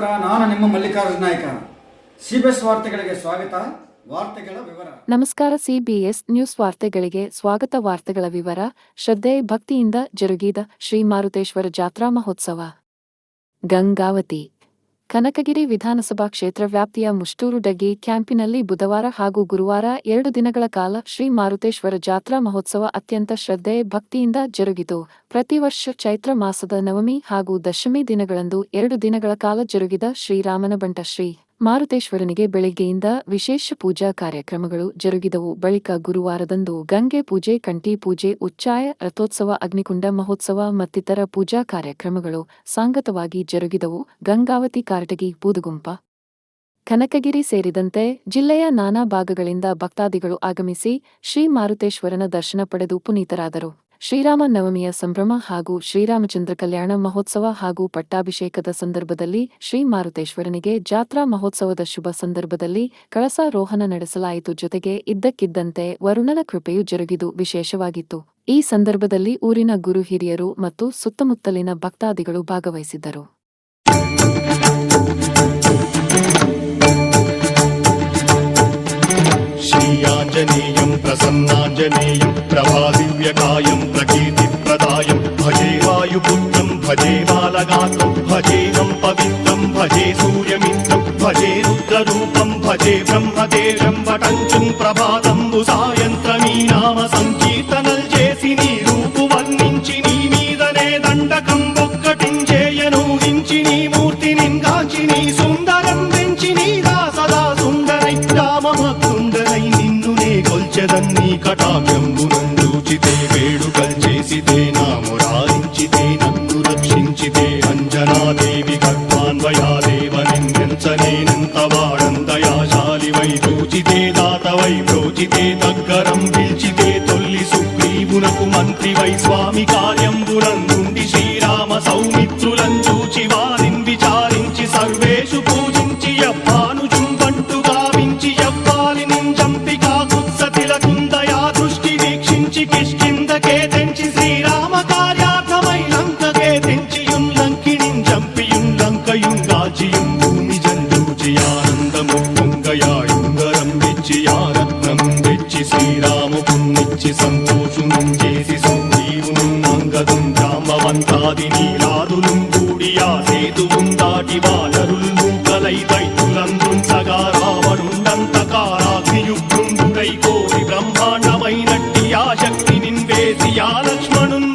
ನಮಸ್ಕಾರ ನಾನು ನಿಮ್ಮ ಮಲ್ಲಿಕಾರ್ಜುನ ನಾಯ್ಕ. ಸಿಬಿಎಸ್ ವಾರ್ತೆಗಳಿಗೆ ಸ್ವಾಗತ. ವಾರ್ತೆಗಳ ವಿವರ. ನಮಸ್ಕಾರ, ಸಿಬಿಎಸ್ ನ್ಯೂಸ್ ವಾರ್ತೆಗಳಿಗೆ ಸ್ವಾಗತ. ವಾರ್ತೆಗಳ ವಿವರ, ಶ್ರದ್ಧೆ, ಭಕ್ತಿಯಿಂದ ಜರುಗಿದ ಶ್ರೀ ಮಾರುತೇಶ್ವರ ಜಾತ್ರಾ ಮಹೋತ್ಸವ. ಗಂಗಾವತಿ. ಕನಕಗಿರಿ ವಿಧಾನಸಭಾ ಕ್ಷೇತ್ರ ವ್ಯಾಪ್ತಿಯ ಮುಷ್ಟೂರು ಡಗ್ಗಿ ಕ್ಯಾಂಪಿನಲ್ಲಿ ಬುಧವಾರ ಹಾಗೂ ಗುರುವಾರ ಎರಡು ದಿನಗಳ ಕಾಲ ಶ್ರೀ ಮಾರುತೇಶ್ವರ ಜಾತ್ರಾ ಮಹೋತ್ಸವ ಅತ್ಯಂತ ಶ್ರದ್ಧೆ ಭಕ್ತಿಯಿಂದ ಜರುಗಿತು. ಪ್ರತಿ ವರ್ಷ ಚೈತ್ರ ಮಾಸದ ನವಮಿ ಹಾಗೂ ದಶಮಿ ದಿನಗಳಂದು ಎರಡು ದಿನಗಳ ಕಾಲ ಜರುಗಿದ ಶ್ರೀರಾಮನ ಬಂಟ ಶ್ರೀ ಮಾರುತೇಶ್ವರನಿಗೆ ಬೆಳಿಗ್ಗೆಯಿಂದ ವಿಶೇಷ ಪೂಜಾ ಕಾರ್ಯಕ್ರಮಗಳು ಜರುಗಿದವು. ಬಳಿಕ ಗುರುವಾರದಂದು ಗಂಗೆ ಪೂಜೆ, ಕಂಠಿ ಪೂಜೆ, ಉಚ್ಚಾಯ, ರಥೋತ್ಸವ, ಅಗ್ನಿಕುಂಡ ಮಹೋತ್ಸವ ಮತ್ತಿತರ ಪೂಜಾ ಕಾರ್ಯಕ್ರಮಗಳು ಸಾಂಗತವಾಗಿ ಜರುಗಿದವು. ಗಂಗಾವತಿ ಕಾರಟಗಿ, ಬೂದುಗುಂಪ, ಕನಕಗಿರಿ ಸೇರಿದಂತೆ ಜಿಲ್ಲೆಯ ನಾನಾ ಭಾಗಗಳಿಂದ ಭಕ್ತಾದಿಗಳು ಆಗಮಿಸಿ ಶ್ರೀ ಮಾರುತೇಶ್ವರನ ದರ್ಶನ ಪಡೆದು ಪುನೀತರಾದರು. ಶ್ರೀರಾಮ ನವಮಿಯ ಸಂಭ್ರಮ ಹಾಗೂ ಶ್ರೀರಾಮಚಂದ್ರ ಕಲ್ಯಾಣ ಮಹೋತ್ಸವ ಹಾಗೂ ಪಟ್ಟಾಭಿಷೇಕದ ಸಂದರ್ಭದಲ್ಲಿ ಶ್ರೀ ಮಾರುತೇಶ್ವರನಿಗೆ ಜಾತ್ರಾ ಮಹೋತ್ಸವದ ಶುಭ ಸಂದರ್ಭದಲ್ಲಿ ಕಳಸಾರೋಹಣ ನಡೆಸಲಾಯಿತು. ಜೊತೆಗೆ ಇದ್ದಕ್ಕಿದ್ದಂತೆ ವರುಣನ ಕೃಪೆಯು ಜರುಗಿದು ವಿಶೇಷವಾಗಿತ್ತು. ಈ ಸಂದರ್ಭದಲ್ಲಿ ಊರಿನ ಗುರು ಹಿರಿಯರು ಮತ್ತು ಸುತ್ತಮುತ್ತಲಿನ ಭಕ್ತಾದಿಗಳು ಭಾಗವಹಿಸಿದ್ದರು. प्रसन्नाञ्जनेयं प्रसन्नाञ्जनेयं प्रभादिव्यकायं प्रकीर्तिप्रदायं भजे वायुपुत्रं भजे बालगात्रं भजेदं पवित्रं भजे सूर्यमित्रं भजे रुद्ररूपं भजे ब्रह्मदेवं वटञ्चं प्रभातं मुसायन्त्रमी नाम నిన్వేసి ఆ లక్ష్మణున్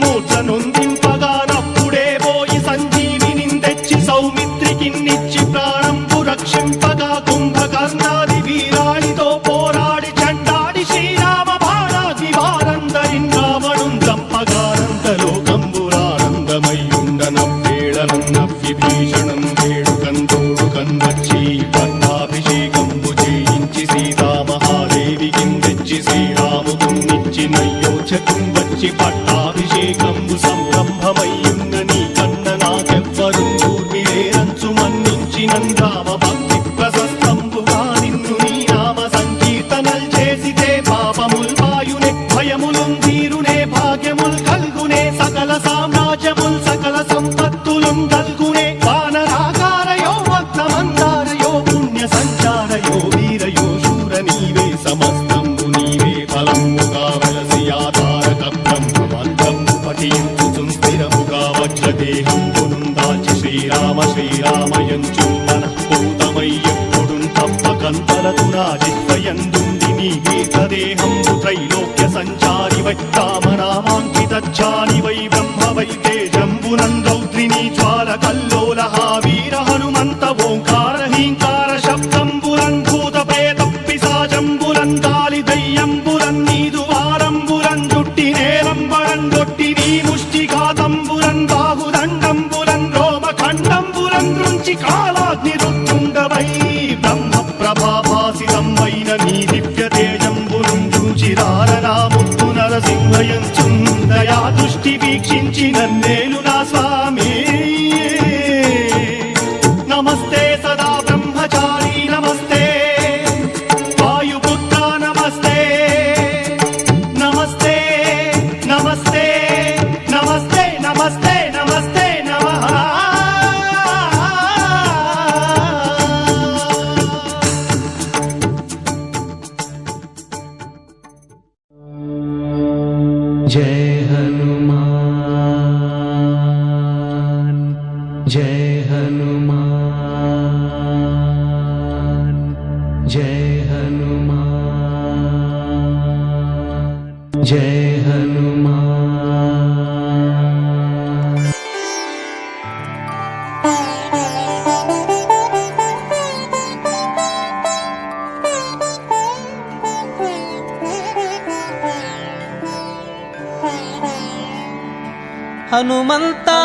హనుమంతా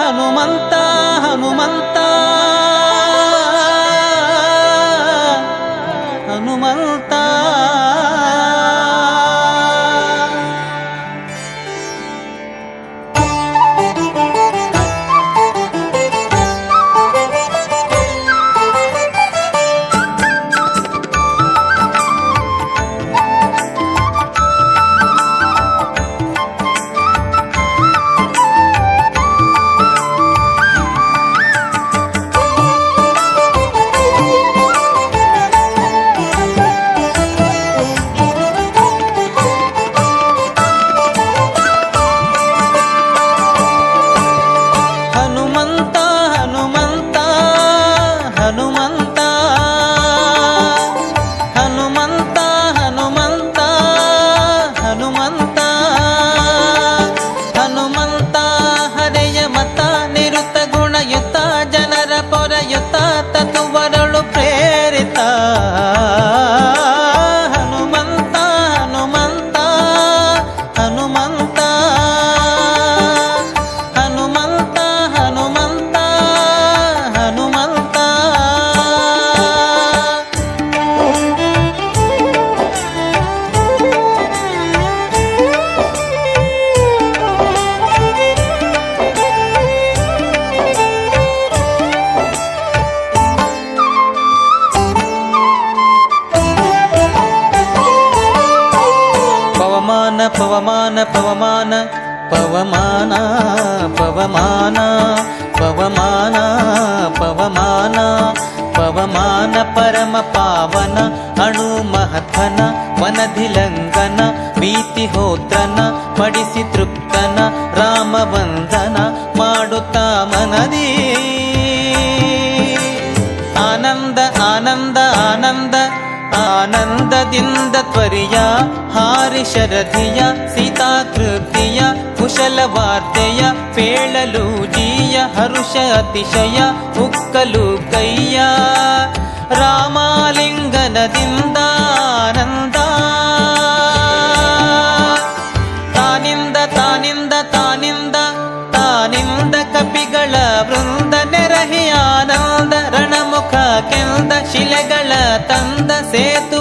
హనుమంతా హనుమంతా. पवमाना पवमाना पवमाना पवमान परम पावन हनु महन मनधि लङ्कन भीति होधन पडसि तृप्तन रामवन्दन मान दी आनन्द आनन्द आनन्द आनन्द दिन्द त्वरिया हरिषरथिया सीताकृ ಕುಶಲ ವಾರ್ತೆಯ, ಪೇಳಲು ಜೀಯ, ಹರುಷ ಅತಿಶಯ, ಉಕ್ಕಲು ಕೈಯ. ರಾಮಲಿಂಗನದಿಂದ ಆನಂದ. ತಾನಿಂದ ತಾನಿಂದ ತಾನಿಂದ ತಾನಿಂದ ಕಪಿಗಳ ವೃಂದ, ನೆರಹಿ ಆನಂದ, ರಣಮುಖ ಕೆಂದ, ಶಿಲೆಗಳ ತಂದ, ಸೇತು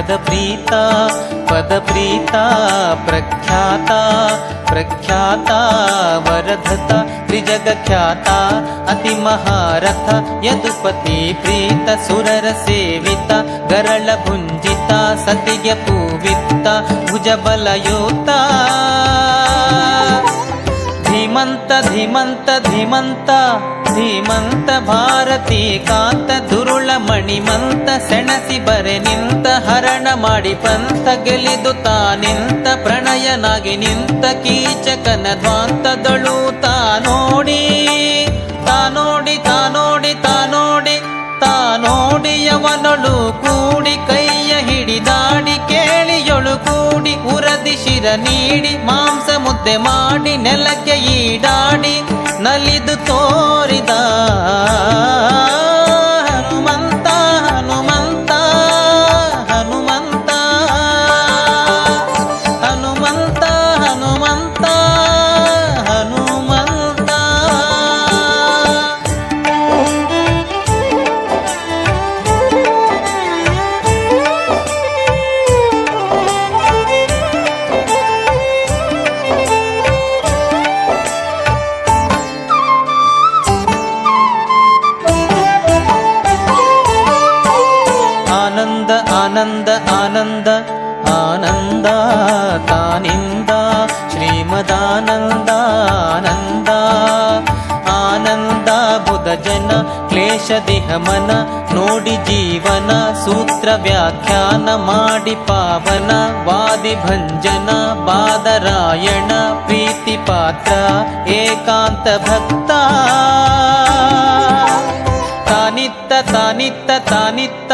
पदप्रीता पदप्रीता प्रख्याता प्रख्याता वरधता त्रिजगख्याता अतिमहारथ यदुपति प्रीत सुररसेविता गरलभुञ्जिता सतियपूवित्ता भुजबलयुता धीमन्त धीमन्त धीमन्त ಭುಜಬಲಯೋತ ಧೀಮಂತ ಧೀಮಂತ ಧೀಮಂತ ಧೀಮಂತ ಭಾರತಿ, ಕಾಂತ ದುರುಳ ಮಣಿಮಂತ, ಸೆಣಸಿ ಬರೆ ನಿಂತ, ಹರಣ ಮಾಡಿ ಪಂತ ಗೆಲಿದು ತಾ ನಿಂತ, ಪ್ರಣಯನಾಗಿ ನಿಂತ, ಕೀಚಕನ ಧ್ವಾಂತದಳು ತಾ ನೋಡಿ ತಾ ನೋಡಿ ತಾ ನೋಡಿ ತಾ ನೋಡಿ, ತಾ ನೋಡಿಯವನಳು ಕೂಡಿ, ಕೈಯ ಹಿಡಿದಾಡಿ ಕೇಳಿಯೊಳು ಕೂಡಿ, ಉರದಿ ಶಿರ ನೀಡಿ, ಮಾಂಸ ಮುದ್ದೆ ಮಾಡಿ, ನೆಲಕ್ಕೆ ಈಡಾಡಿ ನಲಿದು ತೋರಿದ आनन्द आनन्द आनन्दनिन्द श्रीमदानन्दानन्द आनन्द बुधजन क्लेशदेहमन नोडि जीवन सूत्र व्याख्यान माणि पावन वादिभञ्जन बादरायण प्रीतिपात्र एकान्तभक्ता। तानित्त तानित्त तानित्त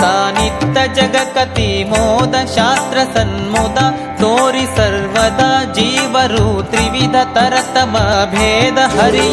तानित्त जगकति मोद शास्त्रसन्मुद तोरि सर्वदा जीवरु त्रिविध तरतम भेद हरि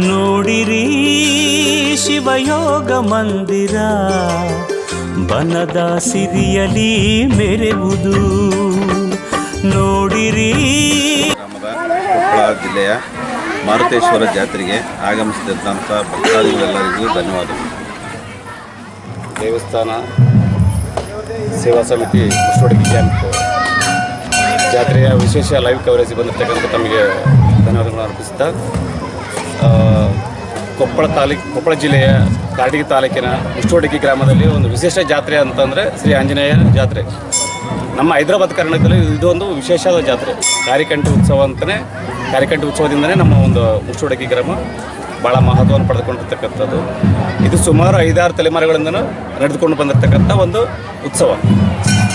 ನೋಡಿರಿ ಶಿವಯೋಗ ಮಂದಿರ. ಬನದ ಸಿರಿಯಲಿ ಮೆರೆವುದು. ನೋಡಿರಿ. ಕೊಪ್ಪಳ ಜಿಲ್ಲೆಯ ಮಾರುತೇಶ್ವರ ಜಾತ್ರೆಗೆ ಆಗಮಿಸಿದಂಥ ಭಕ್ತಾದಿಗಳೆಲ್ಲರಿಗೂ ಧನ್ಯವಾದಗಳು. ದೇವಸ್ಥಾನ ಸೇವಾ ಸಮಿತಿ ಮುಷ್ಟೋಡಿ ಕ್ಯಾಂಪ್ ಜಾತ್ರೆಯ ವಿಶೇಷ ಲೈವ್ ಕವರೇಜ್ ಬಂದಿರತಕ್ಕಂಥ ತಮಗೆ ಧನ್ಯವಾದಗಳನ್ನು ಅರ್ಪಿಸುತ್ತಾ ಕೊಪ್ಪಳ ತಾಲೂಕ್, ಕೊಪ್ಪಳ ಜಿಲ್ಲೆಯ ಕಾರಟಗಿ ತಾಲೂಕಿನ ಉಷ್ಟೋಡಿಕಿ ಗ್ರಾಮದಲ್ಲಿ ಒಂದು ವಿಶೇಷ ಜಾತ್ರೆ ಅಂತಂದರೆ ಶ್ರೀ ಆಂಜನೇಯ ಜಾತ್ರೆ. ನಮ್ಮ ಹೈದರಾಬಾದ್ ಕರ್ನಾಟಕದಲ್ಲಿ ಇದೊಂದು ವಿಶೇಷವಾದ ಜಾತ್ರೆ. ಕಾರಿಕಂಠಿ ಉತ್ಸವ ಅಂತಲೇ ಕಾರಿಕಂಠಿ ಉತ್ಸವದಿಂದನೇ ನಮ್ಮ ಒಂದು ಮುಷ್ಟೋಡಗಿ ಗ್ರಾಮ ಭಾಳ ಮಹತ್ವವನ್ನು ಪಡೆದುಕೊಂಡಿರ್ತಕ್ಕಂಥದ್ದು. ಇದು ಸುಮಾರು ಐದಾರು ತಲೆಮಾರುಗಳಿಂದನೂ ನಡೆದುಕೊಂಡು ಬಂದಿರತಕ್ಕಂಥ ಒಂದು ಉತ್ಸವ.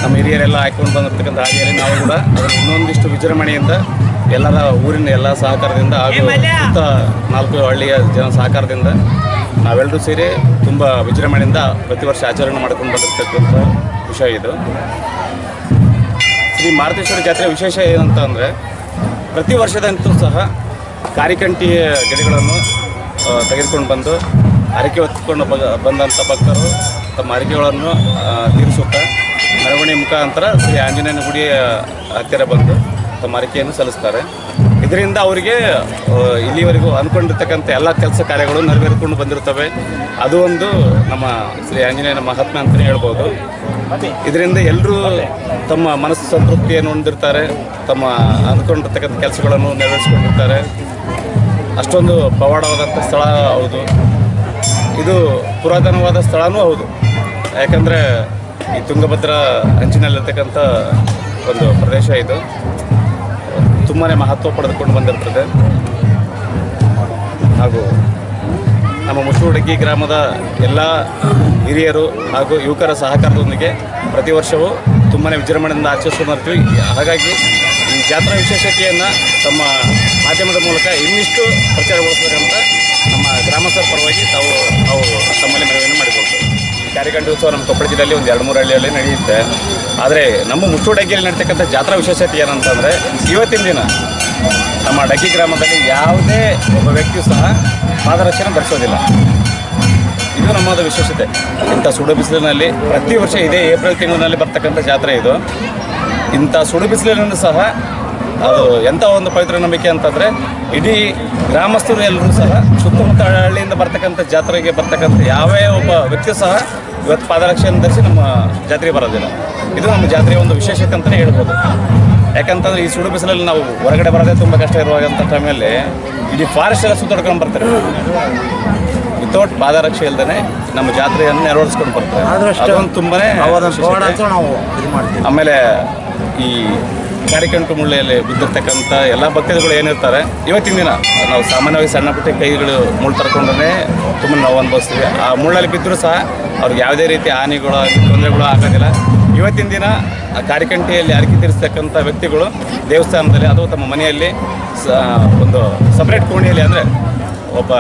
ನಮ್ಮ ಹಿರಿಯರೆಲ್ಲ ಹಾಕ್ಕೊಂಡು ಬಂದಿರತಕ್ಕಂಥ ಹಾಗೆಯೇ ನಾವು ಕೂಡ ಇನ್ನೊಂದಿಷ್ಟು ವಿಜೃಂಭಣೆಯಿಂದ ಎಲ್ಲರ ಊರಿನ ಎಲ್ಲ ಸಹಕಾರದಿಂದ ಹಾಗೂ ಸುತ್ತ ನಾಲ್ಕು ಹಳ್ಳಿಯ ಜನ ಸಹಕಾರದಿಂದ ನಾವೆಲ್ಲರೂ ಸೇರಿ ತುಂಬ ವಿಜೃಂಭಣೆಯಿಂದ ಪ್ರತಿ ವರ್ಷ ಆಚರಣೆ ಮಾಡ್ಕೊಂಡು ಬಂದಿರತಕ್ಕಂಥ ವಿಷಯ ಇದು. ಶ್ರೀ ಮಾರುತೇಶ್ವರ ಜಾತ್ರೆ ವಿಶೇಷ ಏನಂತ ಅಂದರೆ ಪ್ರತಿ ವರ್ಷದಂತೂ ಸಹ ಕಾರಿಕಂಠಿಯ ಗಿಡಗಳನ್ನು ತೆಗೆದುಕೊಂಡು ಬಂದು ಹರಕೆ ಹೊತ್ಕೊಂಡು ಬ ಬಂದಂಥ ಭಕ್ತರು ತಮ್ಮ ಹರಕೆಗಳನ್ನು ಆ, ತೀರಿಸುತ್ತಾ ಮೆರವಣಿಗೆ ಮುಖಾಂತರ ಶ್ರೀ ಆಂಜನೇಯನ ಗುಡಿಯ ಹತ್ತಿರ ಬಂದು ತಮ್ಮ ಅರಿಕೆಯನ್ನು ಸಲ್ಲಿಸ್ತಾರೆ. ಇದರಿಂದ ಅವರಿಗೆ ಇಲ್ಲಿವರೆಗೂ ಅಂದ್ಕೊಂಡಿರ್ತಕ್ಕಂಥ ಎಲ್ಲ ಕೆಲಸ ಕಾರ್ಯಗಳು ನೆರವೇರಿಕೊಂಡು ಬಂದಿರ್ತವೆ ಅದು ಒಂದು ನಮ್ಮ ಶ್ರೀ ಆಂಜನೇಯನ ಮಹಾತ್ಮೆ ಅಂತಲೇ ಹೇಳ್ಬೋದು. ಇದರಿಂದ ಎಲ್ಲರೂ ತಮ್ಮ ಮನಸ್ಸು ಸಂತೃಪ್ತಿಯನ್ನು ಹೊಂದಿರ್ತಾರೆ, ತಮ್ಮ ಅಂದ್ಕೊಂಡಿರ್ತಕ್ಕಂಥ ಕೆಲಸಗಳನ್ನು ನೆರವೇರಿಸ್ಕೊಂಡಿರ್ತಾರೆ. ಅಷ್ಟೊಂದು ಪವಾಡವಾದಂಥ ಸ್ಥಳ ಹೌದು. ಇದು ಪುರಾತನವಾದ ಸ್ಥಳನೂ ಹೌದು. ಯಾಕಂದರೆ ಈ ತುಂಗಭದ್ರಾ ಅಂಚಿನಲ್ಲಿರ್ತಕ್ಕಂಥ ಒಂದು ಪ್ರದೇಶ ಇದು. ತುಂಬಾ ಮಹತ್ವ ಪಡೆದುಕೊಂಡು ಬಂದಿರ್ತದೆ. ಹಾಗೂ ನಮ್ಮ ಮುಸುಹುಡುಗಿ ಗ್ರಾಮದ ಎಲ್ಲ ಹಿರಿಯರು ಹಾಗೂ ಯುವಕರ ಸಹಕಾರದೊಂದಿಗೆ ಪ್ರತಿ ವರ್ಷವೂ ತುಂಬಾ ವಿಜೃಂಭಣೆಯಿಂದ ಆಚರಿಸ್ಕೊಂಡು ಬರ್ತೀವಿ. ಹಾಗಾಗಿ ಈ ಜಾತ್ರಾ ವಿಶೇಷತೆಯನ್ನು ತಮ್ಮ ಮಾಧ್ಯಮದ ಮೂಲಕ ಇನ್ನಿಷ್ಟು ಪ್ರಚಾರಗೊಳಿಸಬೇಕಂತ ನಮ್ಮ ಗ್ರಾಮಸ್ಥರ ಪರವಾಗಿ ತಾವು ನಾವು ತಮ್ಮಲ್ಲಿ ಮನವಿಯನ್ನು ಮಾಡಿಕೊಳ್ತೇವೆ. ಈ ಕಾರ್ಯಕಂಠ ಉತ್ಸವ ನಮ್ಮ ಕೊಪ್ಪಳ ಜಿಲ್ಲೆಯಲ್ಲಿ ಒಂದು ಎರಡು ಮೂರು ಹಳ್ಳಿಯಲ್ಲಿ ನಡೆಯುತ್ತೆ. ಆದರೆ ನಮ್ಮ ಮುಚ್ಚುಡಗ್ಗಿಯಲ್ಲಿ ನಡೀತಕ್ಕಂಥ ಜಾತ್ರಾ ವಿಶೇಷತೆ ಏನಂತಂದರೆ ಇವತ್ತಿನ ದಿನ ನಮ್ಮ ಡಗ್ಗಿ ಗ್ರಾಮದಲ್ಲಿ ಯಾವುದೇ ಒಬ್ಬ ವ್ಯಕ್ತಿಯು ಸಹ ಪಾದರಕ್ಷಣೆ ಧರಿಸೋದಿಲ್ಲ. ಇದು ನಮ್ಮದ ವಿಶೇಷತೆ. ಇಂಥ ಸುಡು ಬಿಸಿಲಿನಲ್ಲಿ ಪ್ರತಿ ವರ್ಷ ಇದೇ ಏಪ್ರಿಲ್ ತಿಂಗಳಿನಲ್ಲಿ ಬರ್ತಕ್ಕಂಥ ಜಾತ್ರೆ ಇದು. ಇಂಥ ಸುಡು ಬಿಸಿಲಿನಲ್ಲೂ ಸಹ ಅದು ಎಂಥ ಒಂದು ಪವಿತ್ರ ನಂಬಿಕೆ ಅಂತಂದರೆ ಇಡೀ ಗ್ರಾಮಸ್ಥರು ಎಲ್ಲರೂ ಸಹ ಸುತ್ತಮುತ್ತ ಹಳ್ಳಿಯಿಂದ ಬರ್ತಕ್ಕಂಥ ಜಾತ್ರೆಗೆ ಬರ್ತಕ್ಕಂಥ ಯಾವೇ ಒಬ್ಬ ವ್ಯಕ್ತಿ ಸಹ ಇವತ್ತು ಪಾದರಕ್ಷೆಯನ್ನು ಧರಿಸಿ ನಮ್ಮ ಜಾತ್ರೆಗೆ ಬರೋದಿಲ್ಲ. ಇದು ನಮ್ಮ ಜಾತ್ರೆಯ ಒಂದು ವಿಶೇಷತೆ ಅಂತಲೇ ಹೇಳ್ಬೋದು. ಯಾಕಂತಂದ್ರೆ ಈ ಸುಡು ಬಿಸಿಲಲ್ಲಿ ನಾವು ಹೊರಗಡೆ ಬರೋದೇ ತುಂಬ ಕಷ್ಟ ಇರುವಾಗಂಥ ಟೈಮಲ್ಲಿ ಇಡೀ ಫಾರೆಸ್ಟ್ ಎಲ್ಲ ಸುತ್ತಾಡ್ಕೊಂಡು ಬರ್ತಾರೆ. ವಿತೌಟ್ ಪಾದರಕ್ಷೆ ಇಲ್ದೇ ನಮ್ಮ ಜಾತ್ರೆಯನ್ನು ನೆರವೇರಿಸ್ಕೊಂಡು ಬರ್ತಾರೆ. ಅದೊಂದು ತುಂಬಾನೇ. ಆಮೇಲೆ ಈ ಕಾರ್ಯಕಂಟು ಮುಳ್ಳೆಯಲ್ಲಿ ಬಿದ್ದಿರ್ತಕ್ಕಂಥ ಎಲ್ಲ ಭಕ್ತಾದಿಗಳು ಏನಿರ್ತಾರೆ, ಇವತ್ತಿನ ದಿನ ನಾವು ಸಾಮಾನ್ಯವಾಗಿ ಸಣ್ಣ ಪುಟ್ಟ ಕೈಗಳು ಮುಳ್ಳು ತರ್ಕೊಂಡ್ರೆ ತುಂಬ ನಾವು ಅನುಭವಿಸ್ತೀವಿ. ಆ ಮುಳ್ಳಲ್ಲಿ ಬಿದ್ದರೂ ಸಹ ಅವ್ರಿಗೆ ಯಾವುದೇ ರೀತಿ ಹಾನಿಗಳು ತೊಂದರೆಗಳು ಆಗೋದಿಲ್ಲ. ಇವತ್ತಿನ ದಿನ ಆ ಕಾರ್ಯಕಂಠಿಯಲ್ಲಿ ಅರಕೆ ತೀರಿಸ್ತಕ್ಕಂಥ ವ್ಯಕ್ತಿಗಳು ದೇವಸ್ಥಾನದಲ್ಲಿ ಅಥವಾ ತಮ್ಮ ಮನೆಯಲ್ಲಿ ಒಂದು ಸಪ್ರೇಟ್ ಕೋಣೆಯಲ್ಲಿ ಅಂದರೆ ಒಬ್ಬ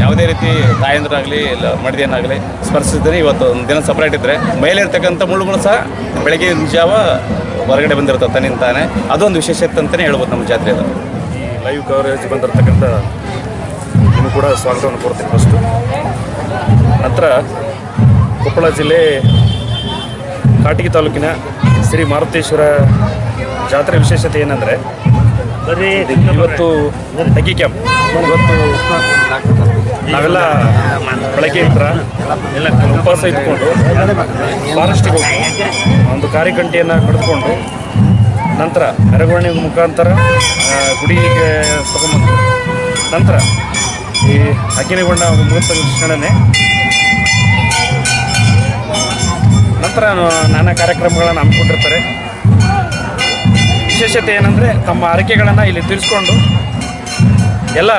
ಯಾವುದೇ ರೀತಿ ತಾಯಂದ್ರಾಗಲಿ ಇಲ್ಲ ಮಡಿದೇನಾಗಲಿ ಸ್ಪರ್ಶಿಸಿದ್ರೆ ಇವತ್ತು ಒಂದು ದಿನ ಸಪ್ರೇಟ್ ಇದ್ದರೆ ಮೇಲೆ ಇರ್ತಕ್ಕಂಥ ಮುಳ್ಳುಗಳು ಸಹ ಬೆಳಗ್ಗೆ ಜಾವ ಹೊರಗಡೆ ಬಂದಿರ್ತವೆ ತನ್ನಿಂತಾನೆ ಅದೊಂದು ವಿಶೇಷತೆ ಅಂತಲೇ ಹೇಳ್ಬೋದು ನಮ್ಮ ಜಾತ್ರೆ ಅದು ಈ ಲೈವ್ ಕವರೇಜ್ ಬಂದಿರತಕ್ಕಂಥ ಇನ್ನು ಕೂಡ ಸ್ವಾಗತವನ್ನು ಕೊಡ್ತೀನಿ ಫಸ್ಟು ನಂತರ ಕೊಪ್ಪಳ ಜಿಲ್ಲೆ ಕಾಟಗಿ ತಾಲೂಕಿನ ಶ್ರೀ ಮಾರುತೇಶ್ವರ ಜಾತ್ರೆ ವಿಶೇಷತೆ ಏನಂದರೆ ಇವತ್ತು ಅಕ್ಕಿ ಕ್ಯಾಂಪ್ ಇವತ್ತು ನಾವೆಲ್ಲ ಬೆಳಗ್ಗೆ ಹತ್ರ ಎಲ್ಲ ಉಪವಾಸ ಇಟ್ಕೊಂಡು ಫಾರೆಸ್ಟಿಗೆ ಹೋಗಿ ಒಂದು ಕಾರ್ಯಗಂಟೆಯನ್ನು ಕಡಿದುಕೊಂಡು ನಂತರ ಮೆರವಣಿಗೆ ಮುಖಾಂತರ ಗುಡಿಗೆ ತಗೊಂಡ್ಬಂದು ನಂತರ ಈ ಅಗ್ನಿಗೊಂಡ ಮುಹೂರ್ತ ಕ್ಷಣನೇ ನಂತರ ನಾನಾ ಕಾರ್ಯಕ್ರಮಗಳನ್ನು ಹಮ್ಮಿಕೊಂಡಿರ್ತಾರೆ. ವಿಶೇಷತೆ ಏನಂದರೆ ತಮ್ಮ ಹರಕೆಗಳನ್ನು ಇಲ್ಲಿ ತಿಳಿಸ್ಕೊಂಡು ಎಲ್ಲ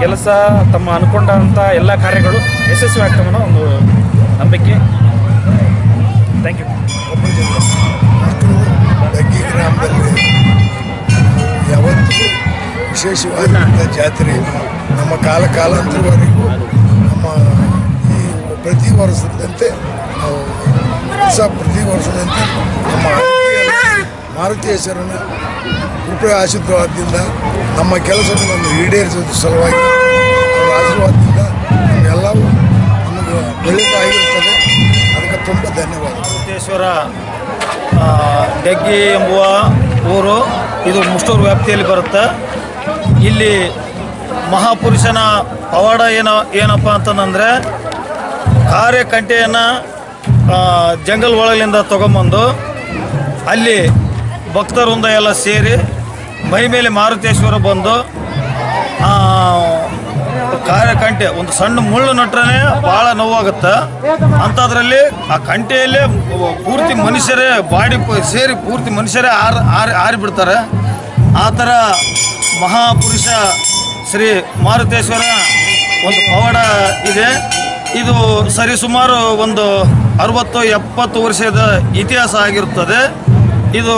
ಕೆಲಸ ತಮ್ಮ ಅನ್ಕೊಂಡಂಥ ಎಲ್ಲ ಕಾರ್ಯಗಳು ಯಶಸ್ವಿ ಆಗ್ತಾವ ಒಂದು ನಂಬಿಕೆ. ಥ್ಯಾಂಕ್ ಯು ಯಾವತ್ತೂ ವಿಶೇಷವಾದಂಥ ಜಾತ್ರೆ ನಮ್ಮ ಕಾಲ ಕಾಲಾಂತರವರೆಗೂ ನಮ್ಮ ಈ ಪ್ರತಿ ವರ್ಷದಂತೆ ನಾವು ಹೊಸ ಪ್ರತಿ ವರ್ಷದಂತೆ ನಮ್ಮ ಆಳ್ವಿಕೆಯಲ್ಲಿ ಮಾರುತೇಶ್ವರನ ಕೃಪೆ ಆಶೀರ್ವಾದದಿಂದ ನಮ್ಮ ಕೆಲಸವನ್ನು ಈಡೇರಿಸೋದ್ರ ಸಲುವಾಗಿ ಅವರ ಆಶೀರ್ವಾದದಿಂದ ನಮ್ಮೆಲ್ಲವೂ ನಮಗೆ ಒಳ್ಳೆಯದಾಗಿರುತ್ತದೆ ಅದಕ್ಕೆ ತುಂಬ ಧನ್ಯವಾದ ಮಾರುತೇಶ್ವರ ಡೆಗ್ಗಿ ಎಂಬುವ ಊರು, ಇದು ಮುಷ್ಟೂರು ವ್ಯಾಪ್ತಿಯಲ್ಲಿ ಬರುತ್ತೆ. ಇಲ್ಲಿ ಮಹಾಪುರುಷನ ಪವಾಡ ಏನ, ಏನಪ್ಪ ಅಂತಂದರೆ ಕಾರ್ಯಕಂಟೆಯನ್ನು ಜಂಗಲ್ ಒಳಗಿಂದ ತೊಗೊಂಬಂದು ಅಲ್ಲಿ ಭಕ್ತವೃಂದ ಎಲ್ಲ ಸೇರಿ ಮೈ ಮೇಲೆ ಮಾರುತೇಶ್ವರ ಬಂದು ಕಾರ್ಯ ಕಾರ್ಯಕಂಟೆ ಒಂದು ಸಣ್ಣ ಮುಳ್ಳು ನಟ್ರೇ ಭಾಳ ನೋವಾಗುತ್ತೆ. ಅಂಥದ್ರಲ್ಲಿ ಆ ಕಂಟೆಯಲ್ಲೇ ಪೂರ್ತಿ ಮನುಷ್ಯರೇ ಬಾಡಿ ಸೇರಿ ಪೂರ್ತಿ ಮನುಷ್ಯರೇ ಆರ್, ಆರಿ ಆರಿಬಿಡ್ತಾರೆ ಆ ಥರ ಮಹಾಪುರುಷ ಶ್ರೀ ಮಾರುತೇಶ್ವರ ಒಂದು ಪವಾಡ ಇದೆ. ಇದು ಸರಿಸುಮಾರು ಒಂದು ಅರವತ್ತು ಎಪ್ಪತ್ತು ವರ್ಷದ ಇತಿಹಾಸ ಆಗಿರುತ್ತದೆ. ಇದು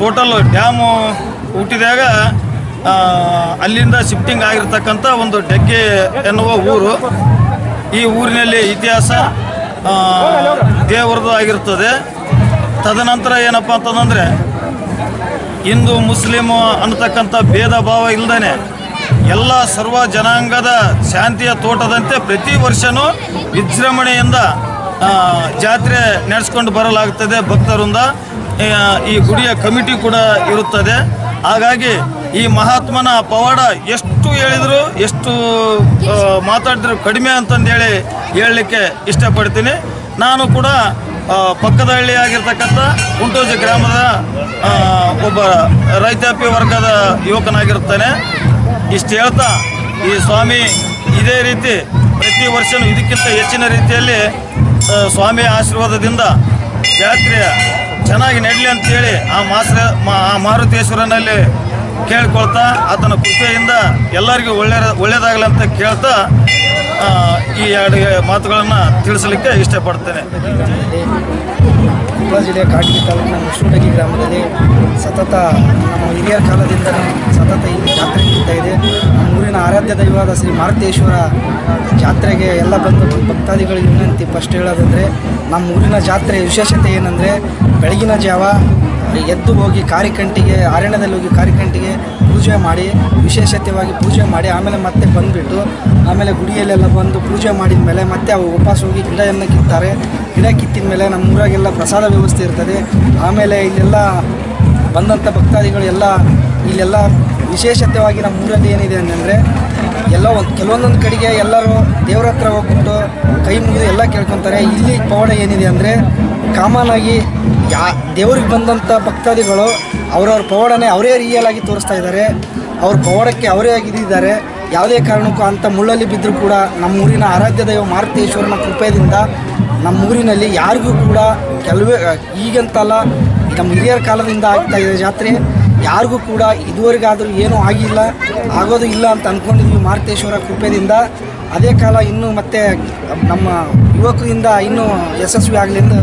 ಟೋಟಲ್ ಡ್ಯಾಮು ಹುಟ್ಟಿದಾಗ ಅಲ್ಲಿಂದ ಶಿಫ್ಟಿಂಗ್ ಆಗಿರ್ತಕ್ಕಂಥ ಒಂದು ಡೆಗ್ಗೆ ಎನ್ನುವ ಊರು. ಈ ಊರಿನಲ್ಲಿ ಇತಿಹಾಸ ದೇವರದು ಆಗಿರ್ತದೆ. ತದನಂತರ ಏನಪ್ಪ ಅಂತಂದರೆ, ಹಿಂದೂ ಮುಸ್ಲಿಮು ಅನ್ನತಕ್ಕಂಥ ಭೇದ ಭಾವ ಇಲ್ಲದೇ ಎಲ್ಲ ಸರ್ವ ಜನಾಂಗದ ಶಾಂತಿಯ ತೋಟದಂತೆ ಪ್ರತಿ ವರ್ಷವೂ ವಿಜೃಂಭಣೆಯಿಂದ ಜಾತ್ರೆ ನಡೆಸ್ಕೊಂಡು ಬರಲಾಗುತ್ತದೆ ಭಕ್ತರಿಂದ ಈ ಗುಡಿಯ ಕಮಿಟಿ ಕೂಡ ಇರುತ್ತದೆ. ಹಾಗಾಗಿ ಈ ಮಹಾತ್ಮನ ಪವಾಡ ಎಷ್ಟು ಹೇಳಿದ್ರು, ಎಷ್ಟು ಮಾತಾಡಿದ್ರು ಕಡಿಮೆ ಅಂತಂದೇಳಿ ಹೇಳಲಿಕ್ಕೆ ಇಷ್ಟಪಡ್ತೀನಿ. ನಾನು ಕೂಡ ಪಕ್ಕದ ಹಳ್ಳಿಯಾಗಿರ್ತಕ್ಕಂಥ ಕುಂಟೋಜಿ ಗ್ರಾಮದ ಒಬ್ಬ ರೈತಾಪಿ ವರ್ಗದ ಯುವಕನಾಗಿರುತ್ತಾನೆ. ಇಷ್ಟು ಹೇಳ್ತಾ, ಈ ಸ್ವಾಮಿ ಇದೇ ರೀತಿ ಪ್ರತಿ ವರ್ಷವೂ ಇದಕ್ಕಿಂತ ಹೆಚ್ಚಿನ ರೀತಿಯಲ್ಲಿ ಸ್ವಾಮಿಯ ಆಶೀರ್ವಾದದಿಂದ ಜಾತ್ರೆಯ ಚೆನ್ನಾಗಿ ನಡಲಿ ಅಂತೇಳಿ ಆ ಮಾಸ್ರ ಆ ಮಾರುತೇಶ್ವರನಲ್ಲಿ ಕೇಳ್ಕೊಳ್ತಾ ಆತನ ಕೃಪೆಯಿಂದ ಎಲ್ಲರಿಗೂ ಒಳ್ಳೆ ಒಳ್ಳೆಯದಾಗಲಿ ಅಂತ ಕೇಳ್ತಾ ಈ ಎರಡು ಮಾತುಗಳನ್ನು ತಿಳಿಸಲಿಕ್ಕೆ ಇಷ್ಟಪಡ್ತೇನೆ. ಕೊಪ್ಪಳ ಜಿಲ್ಲೆಯ ತಾಲೂಕಿನ ಮುಷ್ಟುಡಗಿ ಗ್ರಾಮದಲ್ಲಿ ಸತತ ನಮ್ಮ ಹಿರಿಯ ಕಾಲದಿಂದ ಸತತ ಈ ಜಾತ್ರೆ ನಡೀತಾ ಇದೆ. ನಮ್ಮ ಊರಿನ ಆರಾಧ್ಯ ದೈವವಾದ ಶ್ರೀ ಮಾರುತೇಶ್ವರ ಜಾತ್ರೆಗೆ ಎಲ್ಲ ಬಂದು ಭಕ್ತಾದಿಗಳಿಗೆ ವಿನಂತಿ. ಫಸ್ಟ್ ಹೇಳೋದಂದರೆ, ನಮ್ಮ ಊರಿನ ಜಾತ್ರೆ ವಿಶೇಷತೆ ಏನಂದರೆ, ಬೆಳಗಿನ ಜಾವ ಎದ್ದು ಹೋಗಿ ಕಾರಿಕಂಟಿಗೆ, ಅರಣ್ಯದಲ್ಲಿ ಹೋಗಿ ಕಾರಿಕಂಟಿಗೆ ಪೂಜೆ ಮಾಡಿ ವಿಶೇಷತೆಯಾಗಿ ಪೂಜೆ ಮಾಡಿ, ಆಮೇಲೆ ಮತ್ತೆ ಬಂದುಬಿಟ್ಟು, ಆಮೇಲೆ ಗುಡಿಯಲ್ಲೆಲ್ಲ ಬಂದು ಪೂಜೆ ಮಾಡಿದ ಮೇಲೆ ಮತ್ತೆ ಅವು ಉಪವಾಸ ಹೋಗಿ ಗಿಡವನ್ನು ಕಿತ್ತಾರೆ. ಗಿಡ ಕಿತ್ತಿದ ಮೇಲೆ ನಮ್ಮ ಊರಾಗೆಲ್ಲ ಪ್ರಸಾದ ವ್ಯವಸ್ಥೆ ಇರ್ತದೆ. ಆಮೇಲೆ ಇಲ್ಲೆಲ್ಲ ಬಂದಂಥ ಭಕ್ತಾದಿಗಳು ಎಲ್ಲ, ಇಲ್ಲೆಲ್ಲ ವಿಶೇಷತೆಯಾಗಿ ನಮ್ಮ ಊರಲ್ಲಿ ಏನಿದೆ ಅಂತಂದರೆ, ಎಲ್ಲ ಒಂದು, ಕೆಲವೊಂದೊಂದು ಕಡೆಗೆ ಎಲ್ಲರೂ ದೇವ್ರ ಹತ್ರ ಹೋಗ್ಬಿಟ್ಟು ಕೈ ಮುಗಿದು ಎಲ್ಲ ಕೇಳ್ಕೊತಾರೆ. ಇಲ್ಲಿ ಪವಾಡ ಏನಿದೆ ಅಂದರೆ, ಕಾಮನ್ ಆಗಿ ಯಾ, ದೇವ್ರಿಗೆ ಬಂದಂಥ ಭಕ್ತಾದಿಗಳು ಅವರವ್ರ ಪವಾಡನೇ ಅವರೇ ರಿಯಲ್ ತೋರಿಸ್ತಾ ಇದ್ದಾರೆ. ಅವ್ರ ಪವಾಡಕ್ಕೆ ಅವರೇ ಆಗಿದ್ದಾರೆ. ಯಾವುದೇ ಕಾರಣಕ್ಕೂ ಅಂಥ ಮುಳ್ಳಲ್ಲಿ ಬಿದ್ದರೂ ಕೂಡ ನಮ್ಮ ಊರಿನ ಆರಾಧ್ಯ ದೈವ ಮಾರುತೇಶ್ವರನ ಕೃಪೆಯಿಂದ ನಮ್ಮ ಊರಿನಲ್ಲಿ ಯಾರಿಗೂ ಕೂಡ ಕೆಲವೇ, ಈಗಂತಲ್ಲ, ನಮ್ಮ ಹಿರಿಯರ ಕಾಲದಿಂದ ಆಗ್ತಾ ಇದೆ ಜಾತ್ರೆ. ಯಾರಿಗೂ ಕೂಡ ಇದುವರೆಗಾದರೂ ಏನೂ ಆಗಿಲ್ಲ, ಆಗೋದು ಇಲ್ಲ ಅಂತ ಅಂದ್ಕೊಂಡಿದ್ವಿ ಮಾರುತೇಶ್ವರ ಕೃಪೆಯಿಂದ. ಅದೇ ಕಾಲ ಇನ್ನೂ ಮತ್ತೆ ನಮ್ಮ ಯುವಕರಿಂದ ಇನ್ನೂ ಯಶಸ್ವಿ ಆಗಲಿ ಎಂದು